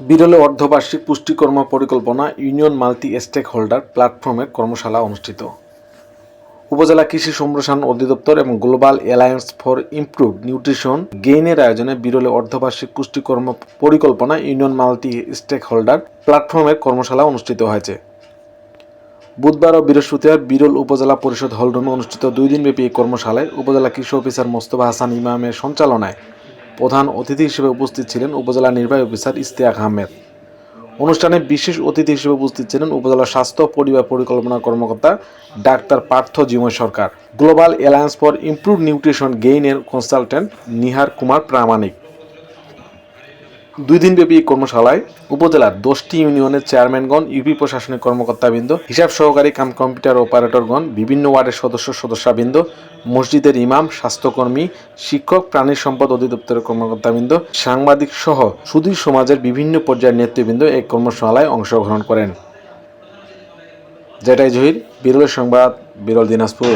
বিরলে অর্ধবার্ষিক পুষ্টিকর্ম পরিকল্পনা union multi stake holder প্ল্যাটফর্মের কর্মশালা অনুষ্ঠিত। উপজেলা কৃষি সম্প্রসারণ অধিদপ্তর এবং global alliance for improve nutrition গেইনের আয়োজনে বিরলে অর্ধবার্ষিক পুষ্টিকর্ম পরিকল্পনা ইউনিয়ন মাল্টি স্টেক হোল্ডার প্ল্যাটফর্মের কর্মশালা অনুষ্ঠিত হয়েছে। বুধবার ও বৃহস্পতিবার বিরল উপজেলা পরিষদ হলরুমে অনুষ্ঠিত দুই দিনব্যাপী এই কর্মশালায় উপজেলা কৃষি অফিসার মোস্তফা হাসান ইমামের সঞ্চালনায় প্রধান অতিথি হিসেবে উপস্থিত ছিলেন উপজেলা নির্বাহী অফিসার ইস্তিয়াক আহমেদ। অনুষ্ঠানে বিশেষ অতিথি হিসেবে উপস্থিত ছিলেন উপজেলা স্বাস্থ্য পরিবার পরিকল্পনা কর্মকর্তা doctor Partha Jimoy Sarkar. Global alliance for improve nutrition গেইনের consultant Nihar Kumar Pramanik. দুই দিনব্যাপী এই কর্মশালায় উপজেলার দশটি ইউনিয়নের চেয়ারম্যানগণ, ইউপি প্রশাসনিক কর্মকর্তাবৃন্দ, হিসাব সহকারী কাম কম্পিউটার অপারেটরগণ, বিভিন্ন ওয়ার্ডের সদস্য সদস্যবৃন্দ, মসজিদের ইমাম, স্বাস্থ্যকর্মী, শিক্ষক, প্রাণী সম্পদ অধিদপ্তরের কর্মকর্তাবৃন্দ, সাংবাদিক সহ সুদী সমাজের বিভিন্ন পর্যায়ের নেতৃবৃন্দ এই কর্মশালায় অংশগ্রহণ করেন। যেটাই জহির, বিরল সংবাদ, বিরল দিনাজপুর।